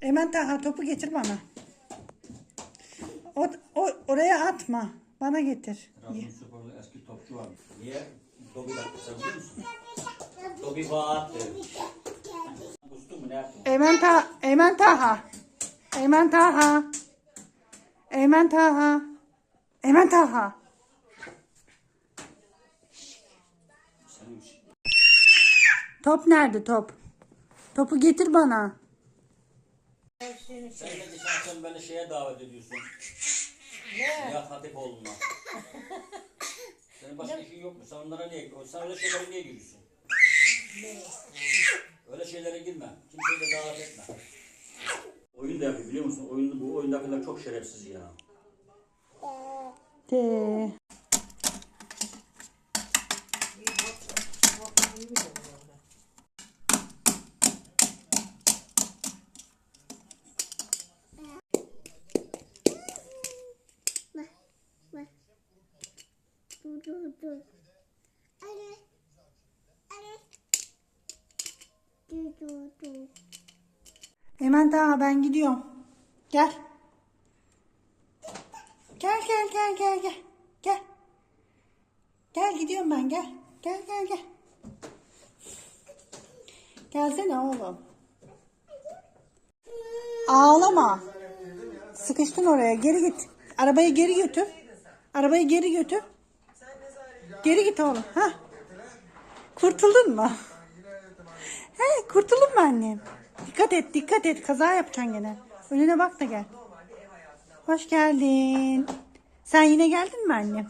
Hemen Taha topu getir bana. O, o oraya atma. Bana getir. Trabzonsporlu eski topçu var. Niye? Dobi yaptı biliyor musun? Eymen Ta Eymen Taha. Eymen Taha. Eymen Taha. Eymen Taha. Top nerede top? Topu getir bana. Sen de geçen beni şeye davet ediyorsun. Ne? Ya Hatipoğlu'na. Senin başka işin yok mu? Sen onlara niye, sen öyle şeylere niye giriyorsun? Öyle şeylere girme. Kimseyi de davet etme. Oyun da yapıyor biliyor musun? Oyun, bu oyundakiler çok şerefsiz ya. De. Dur dur dur. Anne. Anne. Eymen Taha ben gidiyorum. Gel. Gel gel gel gel gel. Gel. Gel gidiyorum ben gel. Gel gel gel. Gelsene oğlum. Ağlama. Sıkıştın oraya. Geri git. Arabayı geri götür. Arabayı geri götür. Geri git oğlum. Ha? Kurtuldun mu? He, kurtuldun mu annem? Dikkat et, dikkat et. Kaza yapacaksın gene. Önüne bak da gel. Hoş geldin. Sen yine geldin mi annem?